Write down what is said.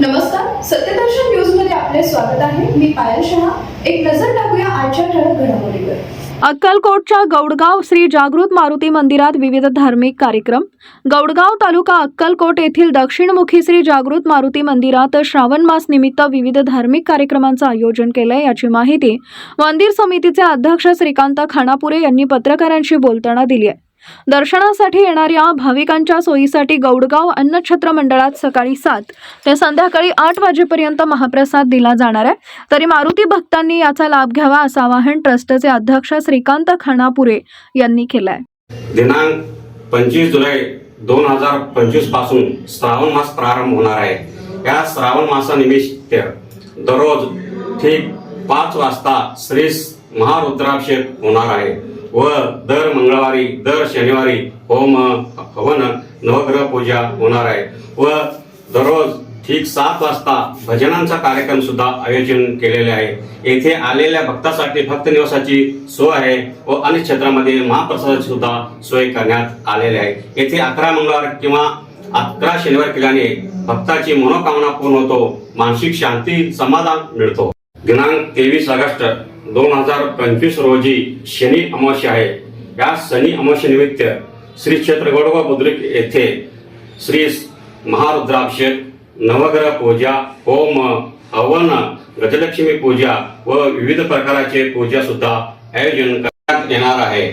नमस्कार सत्यदर्शन न्यूजमध्ये आपले स्वागत आहे. मी पायल शहा. एक नजर टाकूया आजच्या ठळक घडामोडीवर. अक्कलकोटच्या गौडगाव श्री जागृत मारुती मंदिरात विविध धार्मिक कार्यक्रम. गौडगाव तालुका अक्कलकोट येथील दक्षिणमुखी श्री जागृत मारुती मंदिरात श्रावण मास निमित्त विविध धार्मिक कार्यक्रमांचं आयोजन केलंय याची माहिती मंदिर समितीचे अध्यक्ष श्रीकांत खानापुरे यांनी पत्रकारांशी बोलताना दिली आहे. दर्शनासाठी येणाऱ्या भाविकांच्या सोयीसाठी गौडगाव अन्नछत्र मंडळात सकाळी सात ते संध्याकाळी आठ वाजेपर्यंत महाप्रसाद दिला जाणार आहे. तरी मारुती भक्तांनी याचा लाभ घ्यावा असं आवाहन ट्रस्टचे अध्यक्ष श्रीकांत खानापुरे यांनी केलं आहे दिनांक पंचवीस जुलै दोन हजार पंचवीसपासून श्रावण मास प्रारंभ होणार आहे. या श्रावण मासानिमित्त दररोज ठीक पाच वाजता श्री महारुद्राभिषेक होणार आहे. व दर मंगळवारी दर शनिवारी होम हवन नवग्रह पूजा होणार आहे. व दररोज ठीक सात वाजता भजनांचा कार्यक्रम सुद्धा आयोजन केलेले आहे. येथे आलेल्या भक्तासाठी भक्त निवासाची सोय आहे व अनेक क्षेत्रामध्ये महाप्रसादाची सुद्धा सोय करण्यात आलेली आहे. येथे अकरा मंगळवार किंवा अकरा शनिवार केल्याने भक्ताची मनोकामना पूर्ण होतो मानसिक शांती समाधान मिळतो. दिनांक तेवीस ऑगस्ट दोन हजार पंचवीस रोजी शनी अमावस्या आहे. या शनी अमावस्येनिमित्त श्री क्षेत्र गोडवा बुद्रुक येथे श्री महारुद्राभिषेक नवग्रह पूजा होम हवन गजलक्ष्मी पूजा व विविध प्रकारचे पूजा सुद्धा आयोजन करण्यात येणार आहे.